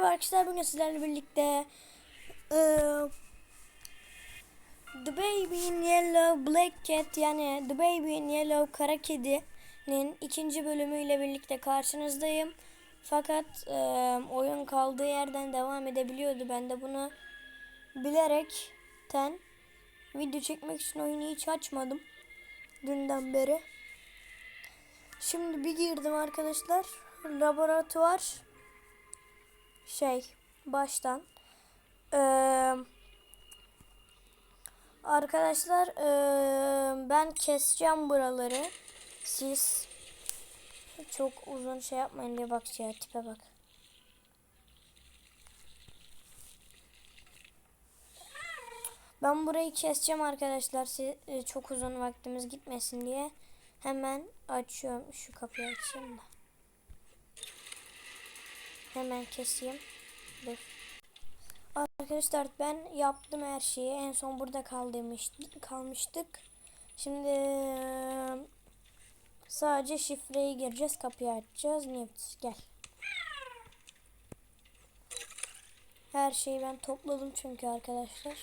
Merhaba arkadaşlar bugün sizlerle birlikte eee, The Baby in Yellow Black Cat yani The Baby in Yellow Kara Kedi'nin ikinci bölümüyle birlikte karşınızdayım. Fakat eee, oyun kaldığı yerden devam edebiliyordu. Ben de bunu bilerekten video çekmek için oyunu hiç açmadım. Dünden beri. Şimdi bir girdim arkadaşlar. Laboratuvar şey baştan. Ee, arkadaşlar ee, ben keseceğim buraları. Siz çok uzun şey yapmayın diye bak ya tipe bak. Ben burayı keseceğim arkadaşlar siz, e, çok uzun vaktimiz gitmesin diye. Hemen açıyorum şu kapıyı açayım da Hemen keseyim. Dur. Arkadaşlar ben yaptım her şeyi. En son burada kaldırmıştık, kalmıştık. Şimdi sadece şifreyi gireceğiz. Kapıyı açacağız. Newt gel. Her şeyi ben topladım çünkü arkadaşlar.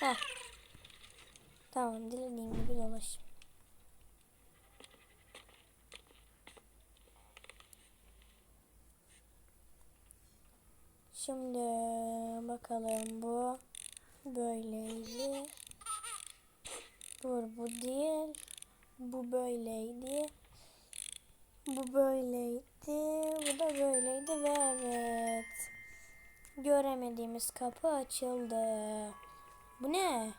Heh. Tamam dilediğim gibi dolaşayım. Şimdi bakalım bu böyleydi. Dur bu değil. Bu böyleydi. Bu böyleydi. Bu da böyleydi ve evet. Göremediğimiz kapı açıldı. Bu ne?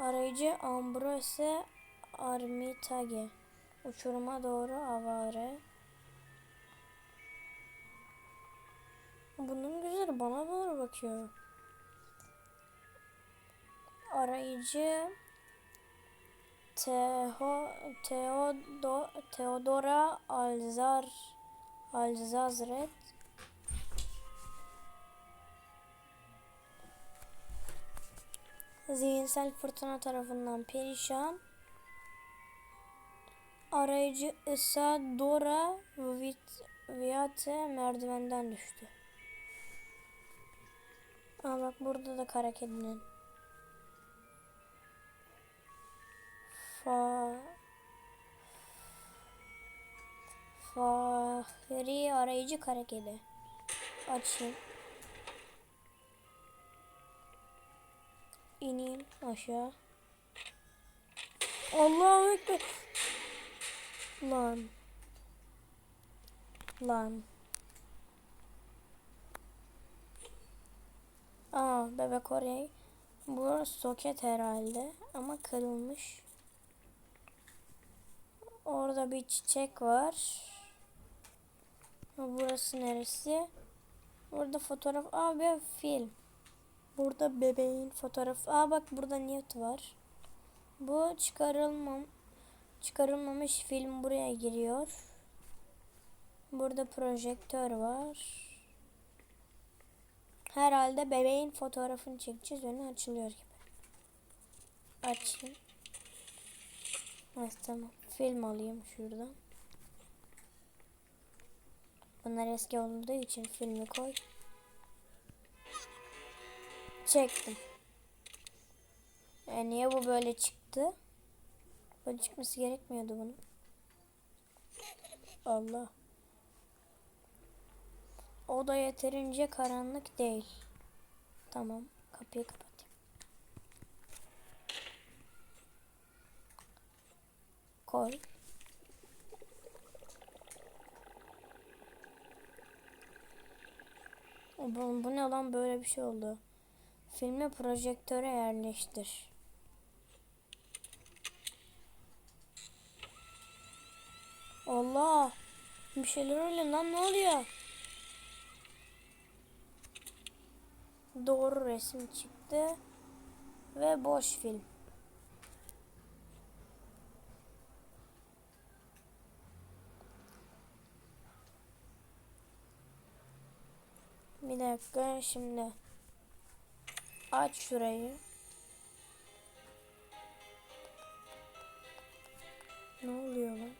Arayıcı Ambrose Armitage. Uçuruma doğru avare. Bunun güzeli bana doğru bakıyor. Arayıcı Teho, Teodo, Teodora Alzar Alzazret Zihinsel fırtına tarafından perişan Arayıcı Isadora Viate merdivenden düştü. Aa bak burada da kara kedinin. Fa Fahri arayıcı kara kedi. Açayım. İneyim aşağı. Allahu Ekber. Lan. Lan. Aa bebek oraya. Bu soket herhalde ama kırılmış. Orada bir çiçek var. Burası neresi? Burada fotoğraf. Aa bir film. Burada bebeğin fotoğrafı. Aa bak burada Newt var. Bu çıkarılmam çıkarılmamış film buraya giriyor. Burada projektör var. Herhalde bebeğin fotoğrafını çekeceğiz. Önü açılıyor gibi. Açayım. Evet tamam. Film alayım şuradan. Bunlar eski olduğu için filmi koy. Çektim. E niye bu böyle çıktı? Böyle çıkması gerekmiyordu bunun. Allah. O da yeterince karanlık değil. Tamam. Kapıyı kapatayım. Koy. Bu, bu ne lan böyle bir şey oldu. Filmi projektöre yerleştir. Allah. Bir şeyler oluyor lan ne oluyor? Doğru resim çıktı ve boş film. Bir dakika şimdi aç şurayı. Ne oluyor lan?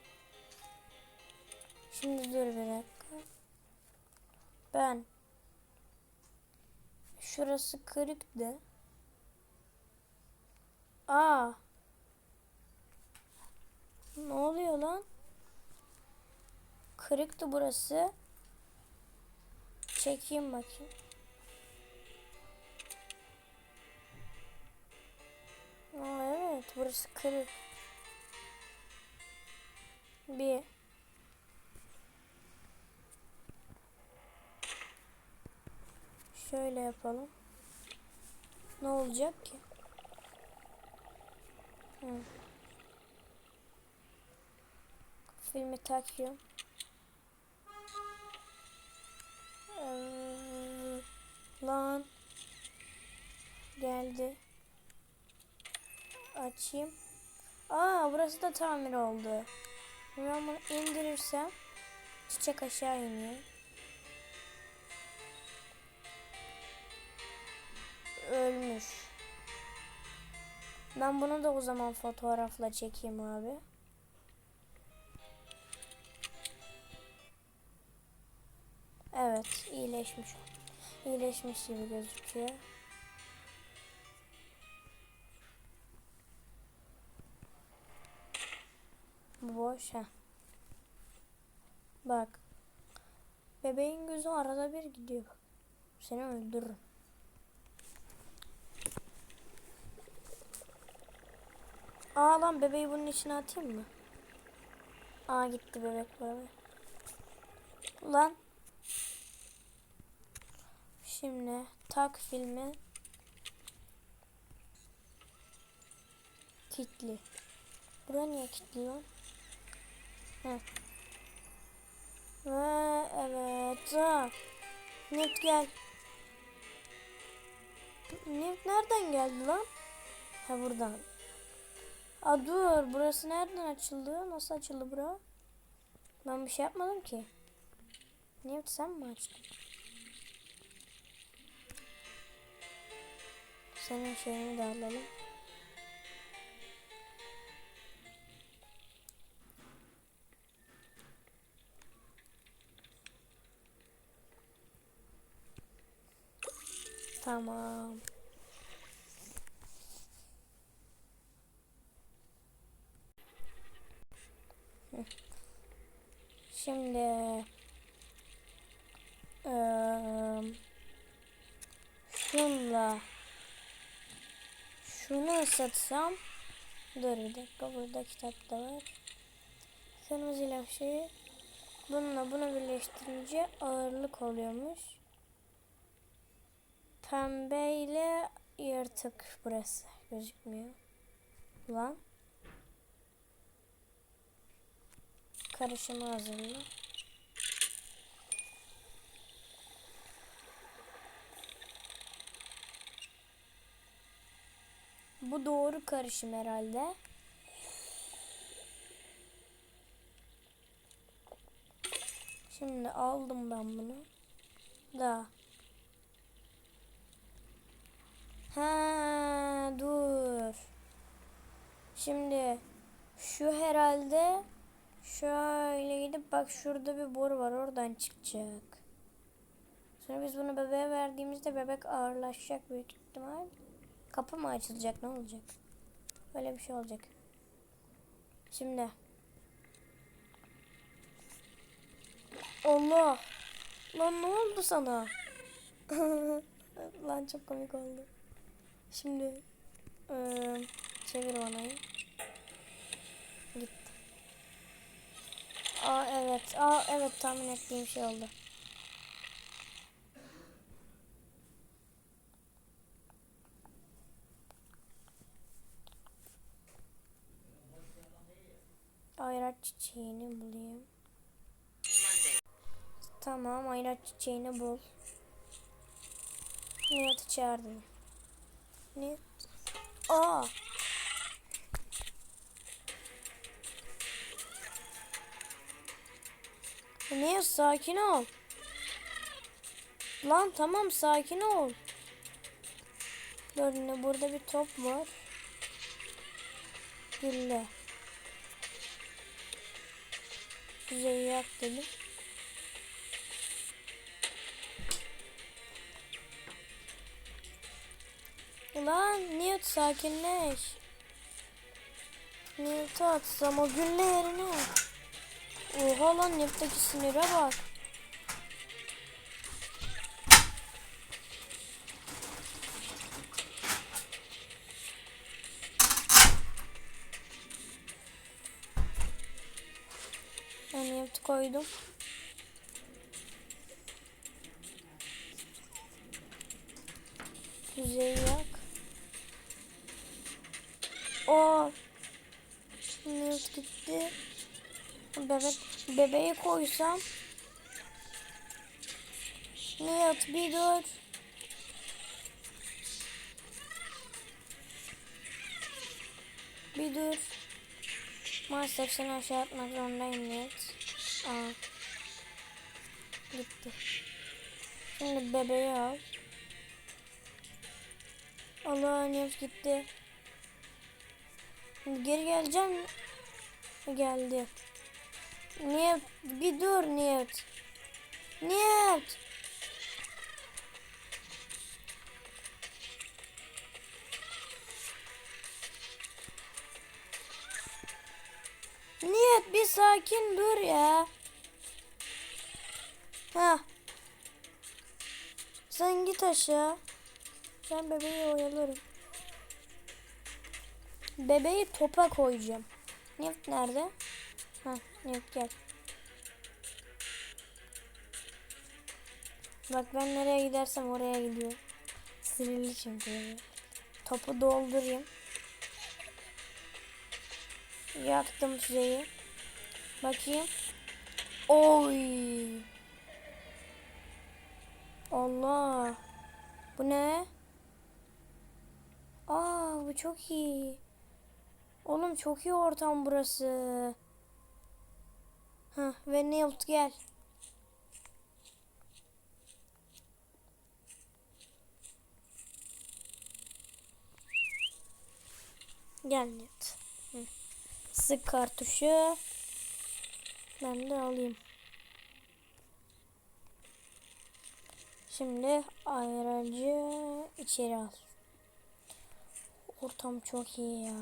Şimdi dur bir dakika. Ben şurası kırıktı. Aa. Ne oluyor lan? Kırıktı burası. Çekeyim bakayım. Aa, evet burası kırık. Bir. Şöyle yapalım. Ne olacak ki? Hı. Filmi takıyorum. Ee, lan geldi. Açayım. Aa burası da tamir oldu. Ben bunu indirirsem çiçek aşağı iniyor. Ölmüş. Ben bunu da o zaman fotoğrafla çekeyim abi. Evet, iyileşmiş. İyileşmiş gibi gözüküyor. Boş ha. Bak. Bebeğin gözü arada bir gidiyor. Seni öldürürüm. Aa lan bebeği bunun içine atayım mı? Aa gitti bebek böyle. Lan. Şimdi tak filmi. Kitli. Bura niye kilitli lan? Heh. Ve evet. Ha. Newt gel. Newt nereden geldi lan? Ha buradan. Aa dur. Burası nereden açıldı? Nasıl açıldı bura? Ben bir şey yapmadım ki. Newt sen mi açtın? Senin şeyini de alalım. Tamam. Şimdi eee, şunla şunu ıslatsam dur bir dakika burada kitap da var. Kırmızı şey bununla bunu birleştirince ağırlık oluyormuş. Pembeyle yırtık burası gözükmüyor. Lan. Karışımı hazırla. Bu doğru karışım herhalde. Şimdi aldım ben bunu. Da. Ha dur. Şimdi şu herhalde şöyle gidip bak şurada bir boru var oradan çıkacak. Sonra biz bunu bebeğe verdiğimizde bebek ağırlaşacak büyük ihtimal. Kapı mı açılacak ne olacak? Böyle bir şey olacak. Şimdi. Allah. Lan ne oldu sana? Lan çok komik oldu. Şimdi eee çevir vanayı. Gitti. Aa evet. Aa evet tahmin ettiğim şey oldu. Ayraç çiçeğini bulayım. Tamam ayraç çiçeğini bul. Nihat'ı çağırdım. Ne? Aa. Ne sakin ol. Lan tamam sakin ol. Ne burada bir top var. Gülle. Füzeyi yak dedim. Ulan Newt sakinleş. Newt'u atsam o gülle yerine. Oha lan Newt'taki sinire bak. Ben Newt koydum. Füzeyi yak. O Newt gitti. Bebek bebeği koysam. Newt bir dur. Bir dur. Maalesef seni aşağı atmak zorundayım Newt. Aa. Gitti. Şimdi bebeği al. Allah Newt gitti. Geri geleceğim. Geldi. Bir dur Newt. Newt. Niyet bir sakin dur ya. Ha. Sen git aşağı. Ben bebeği oyalarım. Bebeği topa koyacağım. Neft nerede? Ha, Neft gel. Bak ben nereye gidersem oraya gidiyor. Sinirli çünkü. Topu doldurayım. Yaktım füzeyi. Bakayım. Oy. Allah. Bu ne? Aa bu çok iyi. Oğlum çok iyi ortam burası. Hah ve Newt gel. Gel Newt. Hı. Sık kartuşu. Ben de alayım. Şimdi ayracı içeri al. Ortam çok iyi ya.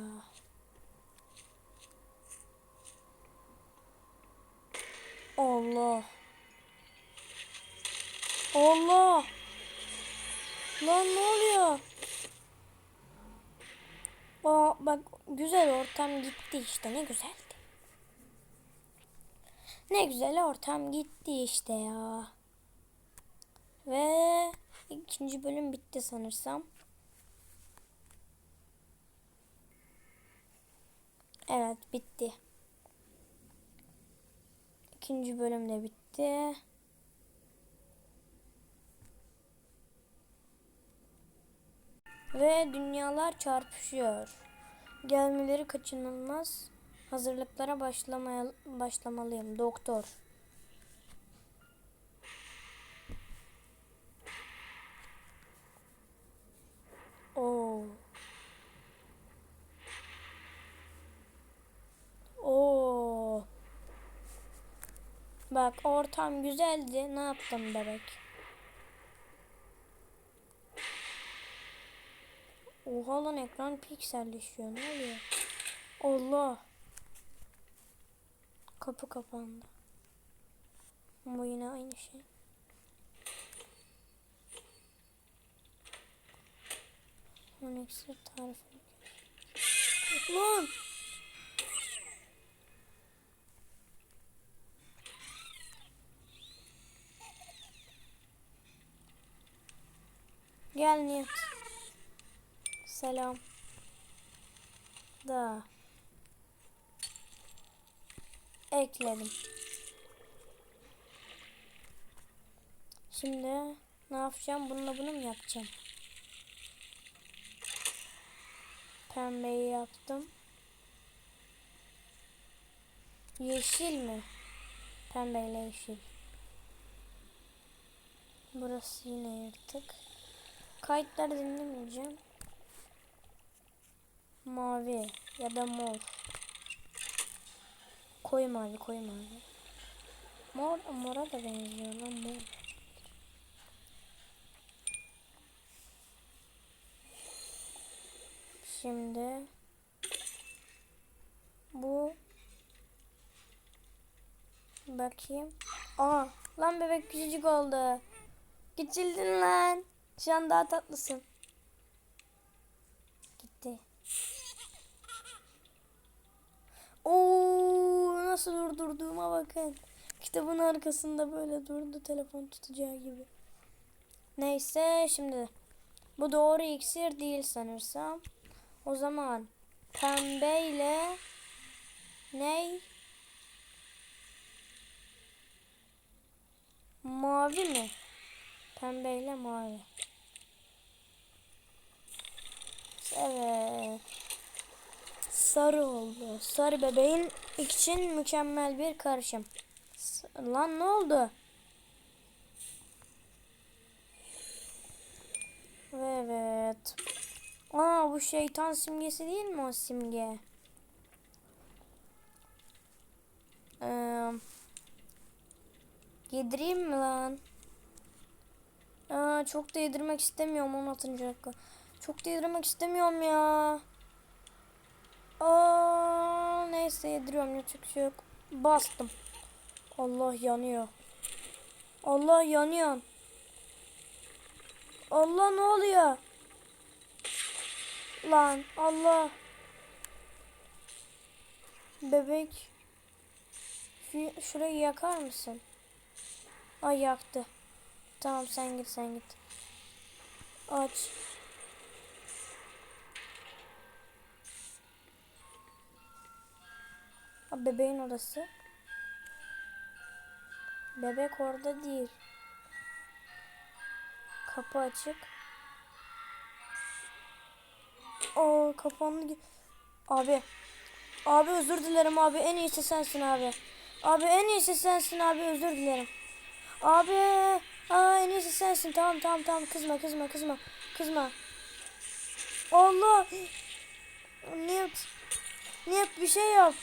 Allah. Allah. Lan ne oluyor? Aa, bak güzel ortam gitti işte ne güzeldi. Ne güzel ortam gitti işte ya. Ve ikinci bölüm bitti sanırsam. Evet bitti. İkinci bölüm de bitti. Ve dünyalar çarpışıyor. Gelmeleri kaçınılmaz. Hazırlıklara başlamaya başlamalıyım. Doktor. Oo. Oo. Bak ortam güzeldi. Ne yaptın bebek? Oha lan ekran pikselleşiyor. Ne oluyor? Allah. Kapı kapandı. Ama yine aynı şey. Onyx'ı tarifi. Lan! Gel Niyet. Selam. Da. Ekledim. Şimdi ne yapacağım? Bununla bunu mu yapacağım? Pembeyi yaptım. Yeşil mi? Pembeyle yeşil. Burası yine yırtık. Kayıtları dinlemeyeceğim. Mavi ya da mor. Koyu mavi, koyu mavi. mora da benziyor lan mor. Şimdi bu bakayım. Aa lan bebek küçücük oldu. Küçüldün lan. Şu an daha tatlısın. Gitti. Oo nasıl durdurduğuma bakın. Kitabın arkasında böyle durdu telefon tutacağı gibi. Neyse şimdi bu doğru iksir değil sanırsam. O zaman pembeyle ney? Mavi mi? Pembeyle mavi. Evet. Sarı oldu. Sarı bebeğin için mükemmel bir karışım. Lan ne oldu? Evet. Aa bu şeytan simgesi değil mi o simge? Ee, yedireyim mi lan? Aa, çok da yedirmek istemiyorum 16. dakika. Çok da yedirmek istemiyorum ya. Aa, neyse yediriyorum yapacak şey yok. Bastım. Allah yanıyor. Allah yanıyor. Allah ne oluyor? Lan Allah. Bebek. Şu, şurayı yakar mısın? Ay yaktı. Tamam sen git sen git. Aç. Ha, bebeğin odası. Bebek orada değil. Kapı açık. Aa kapandı. Abi. Abi özür dilerim abi. En iyisi sensin abi. Abi en iyisi sensin abi. Özür dilerim. Abi. Aa en iyisi sensin. Tamam tamam tamam. Kızma kızma kızma. Kızma. Allah. Niyet. Niyet bir şey yap.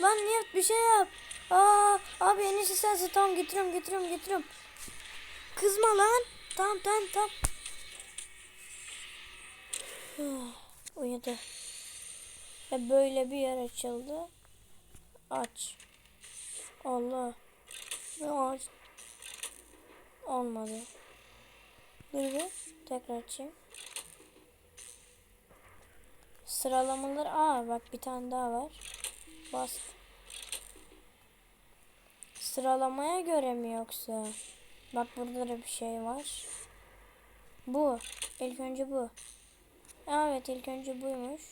Lan Niyet bir şey yap. Aa abi en iyisi sensin. Tamam getiriyorum getiriyorum getiriyorum. Kızma lan. Tamam tamam tamam. Uyudu. Ve böyle bir yer açıldı. Aç. Allah. Aç? Olmadı. Dur bir. Tekrar açayım. Sıralamalar. Aa bak bir tane daha var. Bas. Sıralamaya göre mi yoksa? Bak burada da bir şey var. Bu. İlk önce bu. Evet ilk önce buymuş.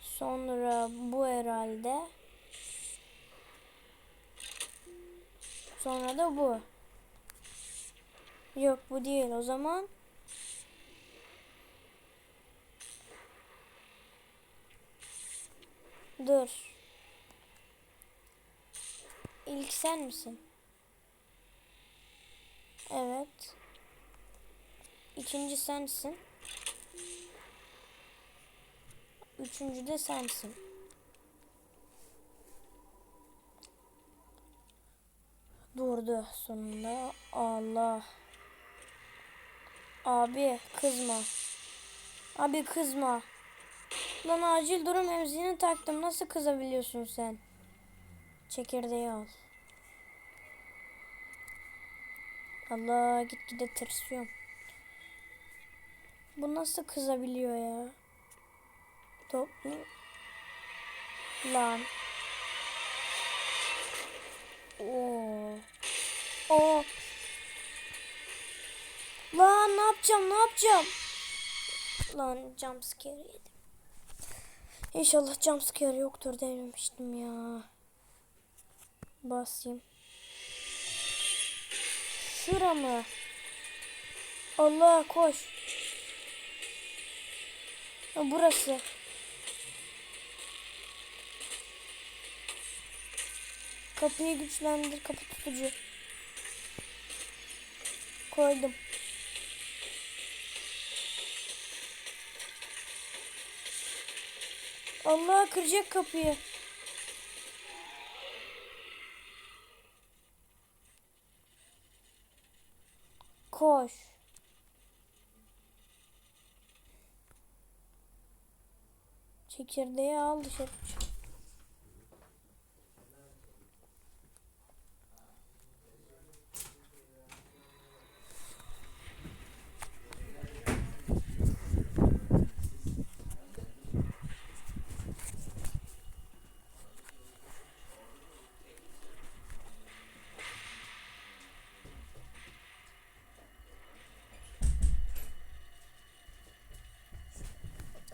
Sonra bu herhalde. Sonra da bu. Yok bu değil o zaman. Dur. İlk sen misin? Evet. İkinci sensin. Üçüncü de sensin. Durdu sonunda. Allah. Abi kızma. Abi kızma. Lan acil durum emziğini taktım. Nasıl kızabiliyorsun sen? Çekirdeği al. Allah gitgide tırsıyorum. Bu nasıl kızabiliyor ya? Toplu. Lan. Oo. Oo. Lan ne yapacağım ne yapacağım? Lan jumpscare yedim. İnşallah jumpscare yoktur dememiştim ya. Basayım. Şura mı? Allah koş. Burası. Kapıyı güçlendir kapı tutucu. Koydum. Allah kıracak kapıyı. Koş. Çekirdeği al dışarı çık.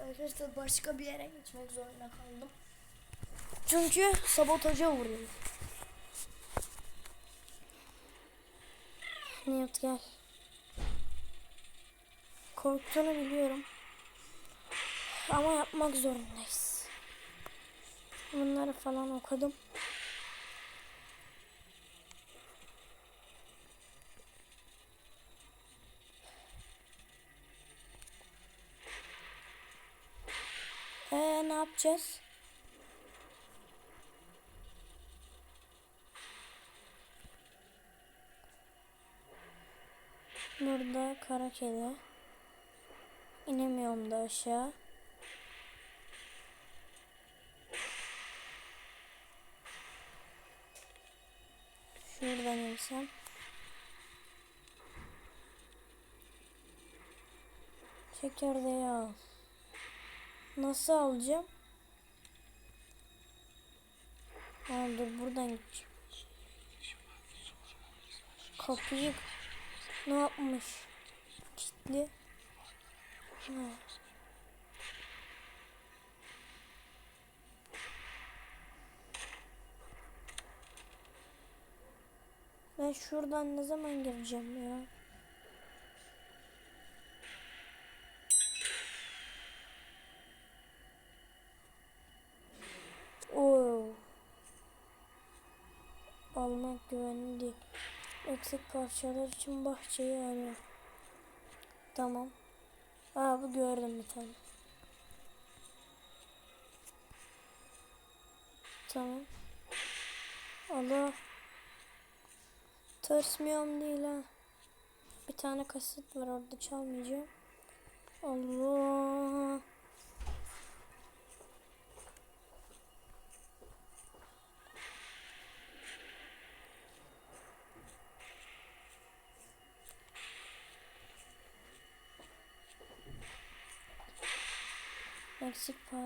Arkadaşlar başka bir yere geçmek zorunda kaldım. Çünkü sabotaja uğruyor. Niyot gel. Korktuğunu biliyorum. Ama yapmak zorundayız. Bunları falan okudum. Ee, ne yapacağız? Burada kara kedi. İnemiyorum da aşağı. Şuradan insem. Çekirdeği al. Nasıl alacağım? Aa, gideceğim. Kapıyı ne yapmış? Kilitli. Ha. Ben şuradan ne zaman gireceğim ya? Oo. Almak güvenli değil. Eksik parçalar için bahçeyi arıyor. Tamam. Aa bu gördüm bir tane. Tamam. Allah. Tırsmıyorum değil ha. Bir tane kaset var orada çalmayacağım. Allah. Eksik pa.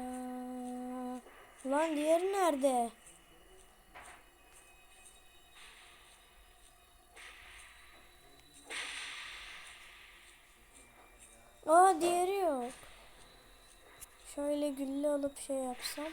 Lan diğeri nerede? Aa diğeri yok. Şöyle gülle alıp şey yapsam.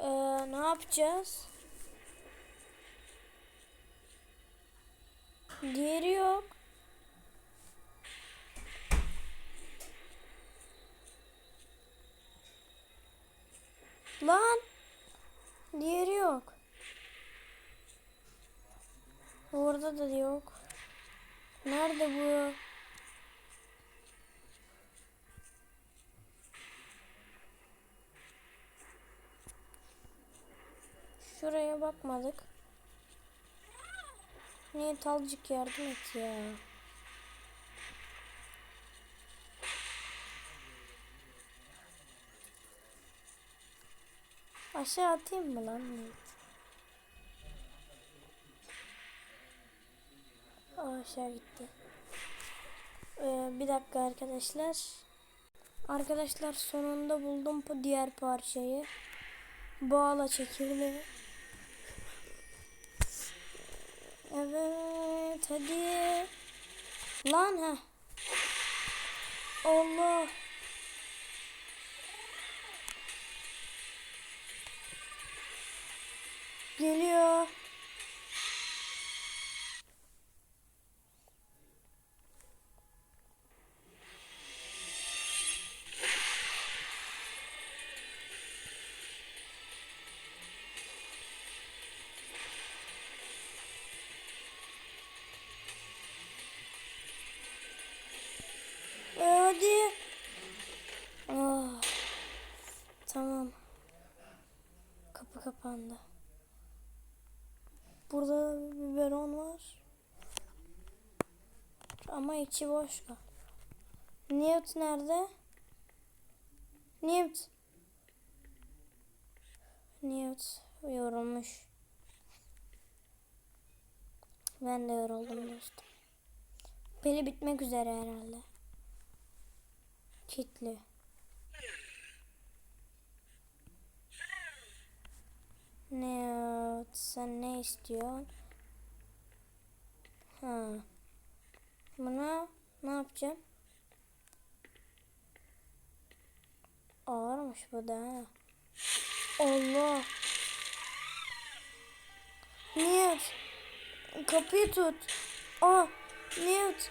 Ee, ne yapacağız? Diğeri yok. Lan. Diğeri yok. Orada da yok. Nerede bu? Şuraya bakmadık. Niye talcık yardım et ya. Aşağı atayım mı lan? Aa, aşağı gitti. Ee, bir dakika arkadaşlar. Arkadaşlar sonunda buldum bu diğer parçayı. Bağla çekirdeği. Evet hadi. Lan ha. Allah. Geliyor. hadi. Oh. Tamam. Kapı kapandı. Burada biberon var. Ama içi boş. Newt nerede? Newt. Newt yorulmuş. Ben de yoruldum dostum. Peli bitmek üzere herhalde. Kitli. Newt sen ne istiyorsun? Ha. Buna ne yapacağım? Ağırmış bu da. Allah. Newt. Kapıyı tut. Aa. Newt.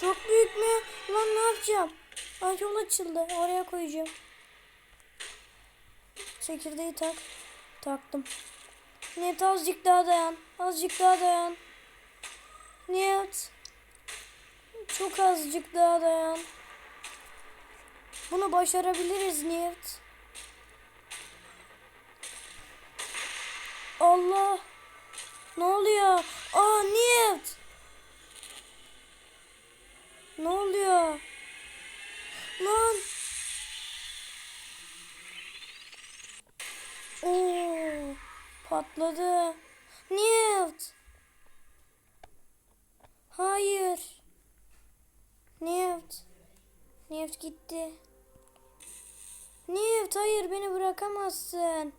Çok büyük mü? Lan ne yapacağım? Ay yol açıldı. Oraya koyacağım. Çekirdeği tak. Taktım. Newt azıcık daha dayan. Azıcık daha dayan. Newt. Çok azıcık daha dayan. Bunu başarabiliriz Newt. Allah. Ne oluyor? Aa Newt. Ne oluyor? Lan. Oo, patladı. Newt. Hayır. Newt. Newt gitti. Newt hayır beni bırakamazsın.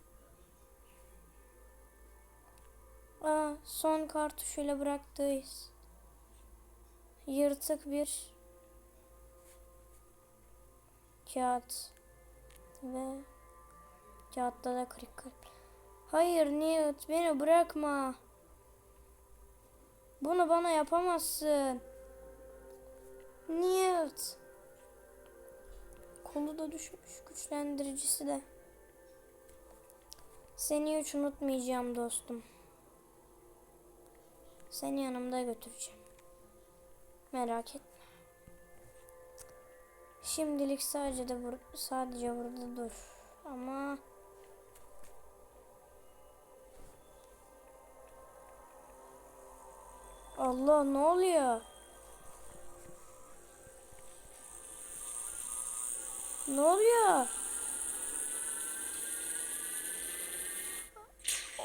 Aa, son kartuşuyla bıraktıyız. Yırtık bir kağıt ve kağıtta da kırık kalp. Hayır Newt beni bırakma. Bunu bana yapamazsın. Newt. Kolu da düşmüş güçlendiricisi de. Seni hiç unutmayacağım dostum. Seni yanımda götüreceğim. Merak etme. Şimdilik sadece de bur- sadece burada dur. Ama Allah ne oluyor? Ne oluyor?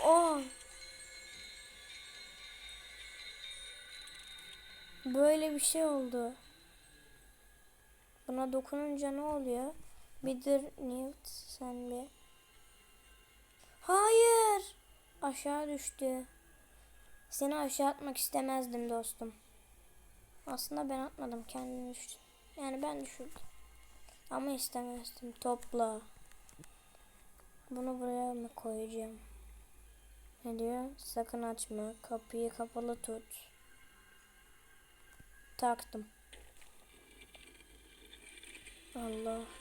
Aa. Böyle bir şey oldu. Buna dokununca ne oluyor? Bidir Newt sen bir. Hayır. Aşağı düştü. Seni aşağı atmak istemezdim dostum. Aslında ben atmadım kendini düştü. Yani ben düşürdüm. Ama istemezdim. Topla. Bunu buraya mı koyacağım? Ne diyor? Sakın açma. Kapıyı kapalı tut. Taktım. Allah.